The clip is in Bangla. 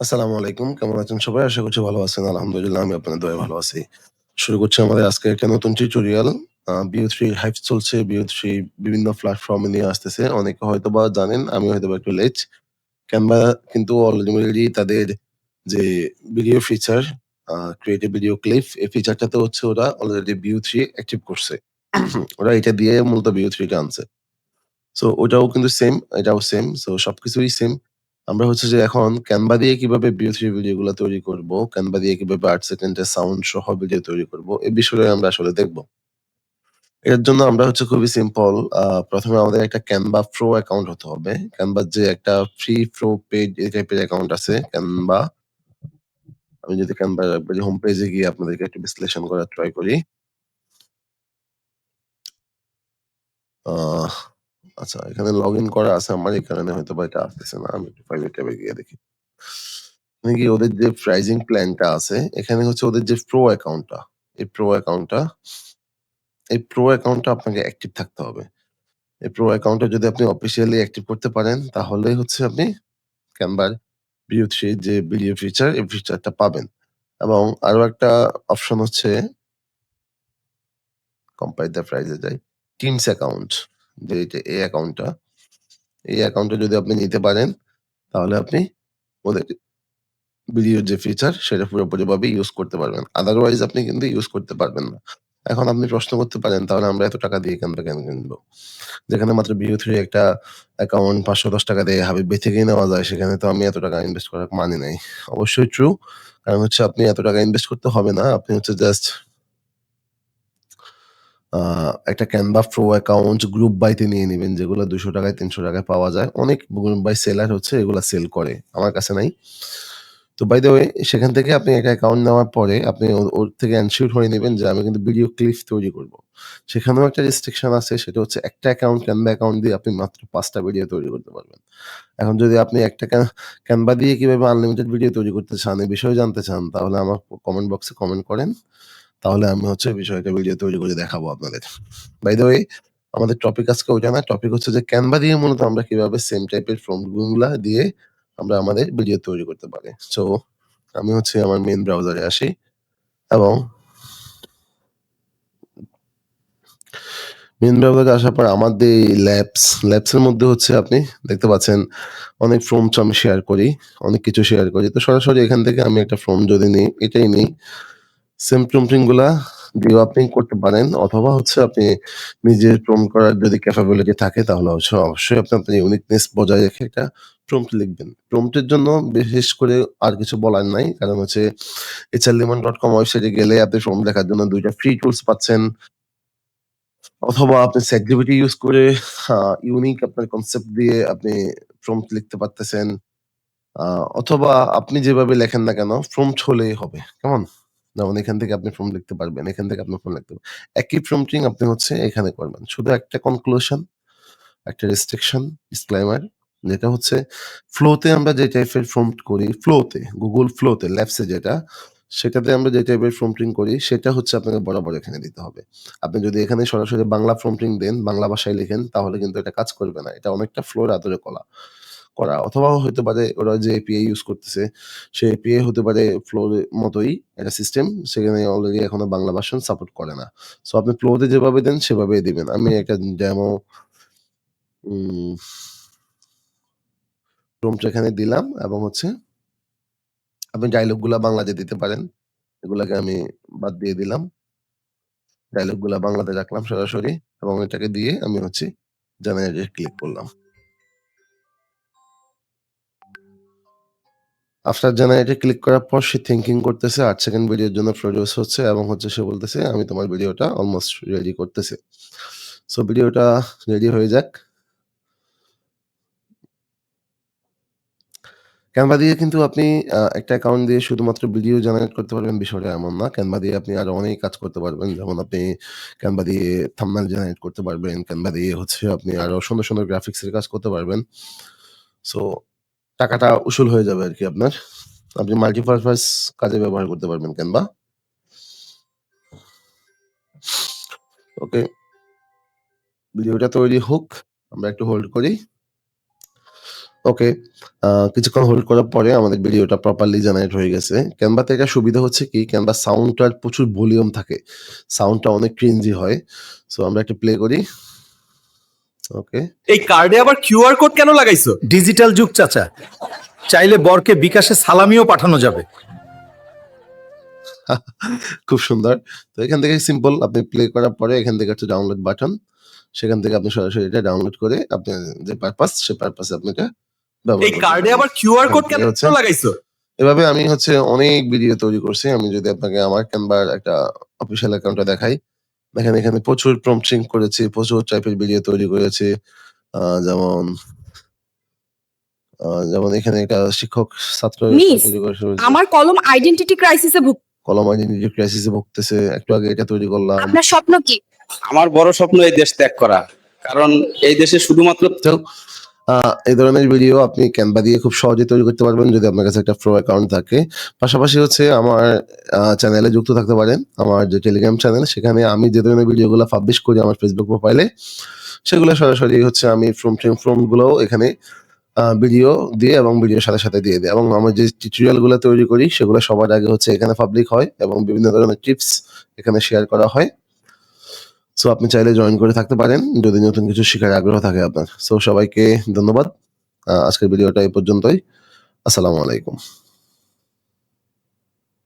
আসসালামু আলাইকুম। কেমন আছেন সবাই? আশা করছি ভালো আছেন। আলহামদুলিল্লাহ আমি আপনাদের দয়ায় ভালো আছি। শুরু করছি আমাদের আজকের একটা নতুন টিউটোরিয়াল। আ BO3 হাইপ চলছে। BO3 বিভিন্ন প্ল্যাটফর্মে নিয়ে আসতেছে। অনেকে হয়তোবা জানেন, আমি হয়তোবা একটু লেট। Canva কিন্তু অলরেডি তাদের যে video feature a creative video clip এই ফিচারটাতে হচ্ছে ওরা অলরেডি BO3 অ্যাক্টিভ করছে। ওরা এটা দিয়ে মূলত BO3 টা আনছে। সো ওটাও কিন্তু সেম, এটাও সেম। সো সবকিছুই সেম। আমরা হচ্ছে যে এখন Canva দিয়ে কীভাবে BO3 ভিডিওগুলা তৈরি করব, Canva দিয়ে কীভাবে ৮ সেকেন্ডের সাউন্ড সহ ভিডিও তৈরি করব, এই বিষয়ে আমরা আসলে দেখব। এর জন্য আমরা হচ্ছে খুবই সিম্পল আ ১ম এ আমাদের একটা Canva Pro অ্যাকাউন্ট হতে হবে। Canva যে একটা ফ্রি প্রো পেইড এই টাইপের অ্যাকাউন্ট আছে Canva আমি যদি Canva হোম পেজে গিয়ে আপনাদেরকে একটু বিশ্লেষণ করার ট্রাই করি। আচ্ছা এখানে লগ ইন করা আছে আমার এই কারণে হয়তো বা এটা আসতেছে না। আমি প্রাইভেট ট্যাবে গিয়ে দেখি। এখানে গিয়ে ওদের যে প্রাইজিং প্ল্যানটা আছে, এখানে হচ্ছে ওদের যে প্রো অ্যাকাউন্টটা, এই প্রো অ্যাকাউন্টটা এই প্রো অ্যাকাউন্টটা আপনাকে অ্যাক্টিভ থাকতে হবে। এই প্রো অ্যাকাউন্টটা যদি আপনি অফিসিয়ালি অ্যাক্টিভ করতে পারেন, তাহলেই হচ্ছে আপনি Canva র BO3 যে ভিডিও ফিচার, এই ফিচারটা পাবেন। এবং আরও একটা অপশন হচ্ছে কম্পাইল দ্য প্রাইস এ যাই। টিমস অ্যাকাউন্ট যে এইটা এই অ্যাকাউন্টটা, এই অ্যাকাউন্টটা যদি আপনি নিতে পারেন, তাহলে আপনি ওদের ভিডিওর যে ফিচার সেটা পুরোপুরিভাবে ইউজ করতে পারবেন। আদারওয়াইজ আপনি কিন্তু ইউজ করতে পারবেন না। এখন আপনি প্রশ্ন করতে পারেন, তাহলে আমরা এত টাকা দিয়ে Canva কেন কিনবো? যেখানে মাত্র BO3 একটা অ্যাকাউন্ট ৳৫১০ দিয়ে হাবিব থেকেই নেওয়া যায়, সেখানে তো আমি এত টাকা ইনভেস্ট করার মানে নাই। অবশ্যই ট্রু। কারণ হচ্ছে আপনি এত টাকা ইনভেস্ট করতে হবে না। আপনি হচ্ছে জাস্ট একটা Canva Pro account group buy তে নিয়ে নিবেন, যেগুলো ৳২০০ ৳৩০০ পাওয়া যায়। অনেক গ্রুপ বাই সেলার হচ্ছে এগুলা সেল করে। আমার কাছে নাই। তো বাই দ্য ওয়ে সেখান থেকে আপনি একটা অ্যাকাউন্ট নেওয়ার পরে আপনি ও ওর থেকে এনশিওর হয়ে নিবেন যে আমি কিন্তু ভিডিও ক্লিপ তৈরি করব। সেখানেও একটা রেস্ট্রিকশন আছে সেটা হচ্ছে একটা অ্যাকাউন্ট Canva অ্যাকাউন্ট দিয়ে আপনি মাত্র ৫ টা ভিডিও তৈরি করতে পারবেন। এখন যদি আপনি একটা ক্যা Canva দিয়ে কীভাবে আনলিমিটেড ভিডিও তৈরি করতে চান, এই বিষয়ে জানতে চান, তাহলে আমার কমেন্ট বক্সে কমেন্ট করেন। তাহলে আমি হচ্ছে এই বিষয়ে ভিডিও তৈরি করে দেখাবো আপনাদের। বাই দ্য আমাদের টপিক আজকে ওইটা না। টপিক হচ্ছে যে Canva দিয়ে মূলত আমরা কীভাবে সেম টাইপের প্রম্পটগুলা দিয়ে আমরা আমাদের ভিডিও তৈরি করতে পারি। সো আমি হচ্ছে আমার মেন ব্রাউজারে আসি এবং মেন ব্রাউজারে আসার পর আমাদের ল্যাবস, ল্যাবস এর মধ্যে হচ্ছে আপনি দেখতে পাচ্ছেন অনেক প্রম্পট আমি শেয়ার করি, অনেক কিছু শেয়ার করি। তো সরাসরি এখান থেকে আমি একটা প্রম্পট যদি নিই, এটাই নিই। সেম প্রম্পটিংগুলা দিয়েও আপনি করতে পারেন, অথবা হচ্ছে আপনি নিজের প্রম্পট করার যদি ক্যাপাবিলিটি থাকে তাহলে হচ্ছে অবশ্যই আপনি আপনার ইউনিকনেস বজায় রেখে একটা প্রম্পট লিখবেন। প্রম্পটের জন্য বিশেষ করে আর কিছু বলার নাই। কারণ হচ্ছে hrlemon.com ওয়েবসাইটে গেলে আপনি প্রম্পট লেখার জন্য ২ টা ফ্রি টুলস পাচ্ছেন। অথবা আপনি ChatGPT ইউজ করে ইউনিক আপনার কনসেপ্ট দিয়ে আপনি প্রম্পট লিখতে পারতেছেন। অথবা আপনি যেভাবে লেখেন না কেন প্রম্পট হলেই হবে। কেমন? যেমন এখান থেকে আপনি প্রম্পট লিখতে পারবেন। এখান থেকে আপনি ফর্ম লিখতে পারবেন। একই প্রম্পটিং আপনি হচ্ছে এখানে করবেন। শুধু একটা কনক্লুশন, একটা রেস্ট্রিকশন, ডিসক্লেইমার যেটা হচ্ছে ফ্লোতে আমরা যে টাইপের প্রম্পট করি, ফ্লোতে, Google ফ্লোতে ল্যাবস এ যেটা, সেটাতে আমরা যে টাইপের প্রম্পটিং করি সেটা হচ্ছে আপনাকে বরাবর এখানে দিতে হবে। আপনি যদি এখানে সরাসরি বাংলা প্রম্পটিং দেন, বাংলা ভাষায় লেখেন তাহলে কিন্তু এটা কাজ করবে না। এটা অনেকটা ফ্লোর আদলে কলা করা। অথবা হতে পারে ওরা যে API ইউজ করতেছে, সেই API হতে পারে ফ্লোর মতোই একটা সিস্টেম। সেখানে অলরেডি এখনও বাংলা ভার্সন সাপোর্ট করে না। সো আপনি ফ্লোতে যেভাবে দেন সেভাবেই দিবেন। আমি একটা ডেমো উম প্রম্পট এখানে দিলাম এবং হচ্ছে আপনি ডায়ালগগুলা বাংলাতে দিতে পারেন। এগুলাকে আমি বাদ দিয়ে দিলাম। ডায়ালগগুলা বাংলাতে রাখলাম সরাসরি এবং এটাকে দিয়ে আমি হচ্ছে এ ক্লিক করলাম। আফটার জেনারেটে ক্লিক করার পর সে থিঙ্কিং করতেছে আট সেকেন্ড ভিডিওর জন্য প্রডিউস হচ্ছে এবং হচ্ছে সে বলতেছে আমি তোমার ভিডিওটা অলমোস্ট রেডি করতেছি। সো ভিডিওটা রেডি হয়ে যাক। Canva দিয়ে কিন্তু আপনি একটা অ্যাকাউন্ট দিয়ে শুধুমাত্র ভিডিও জেনারেট করতে পারবেন বিষয়টা এমন না। ক্যানভা দিয়ে আপনি আরও অনেক কাজ করতে পারবেন। যেমন আপনি Canva দিয়ে থাম্বনেইল জেনারেট করতে পারবেন। ক্যানভা দিয়ে হচ্ছে আপনি আরও সুন্দর, সুন্দর গ্রাফিক্সের কাজ করতে পারবেন। সো টাকাটা উসুল হয়ে যাবে আর কি আপনার। আপনি মাল্টিপারপাস কাজে ব্যবহার করতে পারবেন Canva। ওকে। ভিডিওটা তৈরি হোক। আমরা একটু হোল্ড করি। ওকে। কিছুক্ষণ হোল্ড করার পরে আমাদের ভিডিওটা প্রপারলি জেনারেট হয়ে গেছে। ক্যানভাতে এটা সুবিধা হচ্ছে কি ক্যানভা সাউন্ডটার প্রচুর ভলিউম থাকে। সাউন্ডটা অনেক ক্রিঞ্জি হয়। সো আমরা একটু প্লে করি। ওকে। এই কার্ডে আবার কিউআর কোড কেন লাগাইছো ডিজিটাল যুগ চাচা চাইলে বরকে বিকাশে সালামিও পাঠানো যাবে খুব সুন্দর। তো এখান থেকে সিম্পল আপনি প্লে করার পরে এখান থেকে হচ্ছে ডাউনলোড বাটন। সেখান থেকে আপনি সরাসরি এটা ডাউনলোড করে আপনার যে পারপাস সে পারপাসে আপনি এটা ব্যবহার এই কার্ডে। আবার কিউআর কোড কেন লাগাইছো এভাবে আমি হচ্ছে অনেক ভিডিও তৈরি করছি। আমি যদি আপনাকে আমার ক্যানভার একটা অফিসিয়াল অ্যাকাউন্টটা দেখাই। দেখেন এখানে প্রচুর প্রম্পটিং করেছি, প্রচুর টাইপের ভিডিও তৈরি করেছি। যেমন যেমন এখানে একটা শিক্ষক ছাত্র আমার কলম আইডেন্টিটি ক্রাইসিসে ভুগ কলম আইডেন্টিটি ক্রাইসিসে ভুগতেছে। একটু আগে এটা তৈরি করলাম। আপনার স্বপ্ন কি আমার বড় স্বপ্ন এই দেশ ত্যাগ করা কারণ এই দেশে শুধুমাত্র এই ধরনের ভিডিও আপনি ক্যানভা দিয়ে খুব সহজে তৈরি করতে পারবেন যদি আপনার কাছে একটা প্রো অ্যাকাউন্ট থাকে। পাশাপাশি হচ্ছে আমার চ্যানেলে যুক্ত থাকতে পারেন। আমার যে টেলিগ্রাম চ্যানেল সেখানে আমি যে ধরনের ভিডিওগুলো পাবলিশ করি আমার ফেসবুক প্রোফাইলে সেগুলো সরাসরি হচ্ছে আমি ফ্রম ট্রিম ফ্রম গুলোও এখানে ভিডিও দিয়ে এবং ভিডিওর সাথে, সাথে দিয়ে দেই এবং আমার যে টিউটোরিয়ালগুলো তৈরি করি সেগুলো সবার আগে হচ্ছে এখানে পাবলিক হয় এবং বিভিন্ন ধরনের টিপস এখানে শেয়ার করা হয়। সো আপনি চাইলে জয়েন করে থাকতে পারেন যদি নতুন কিছু শেখার আগ্রহ থাকে আপনার। সো সবাইকে ধন্যবাদ। আজকের ভিডিওটা এই পর্যন্তই। আসসালামু আলাইকুম।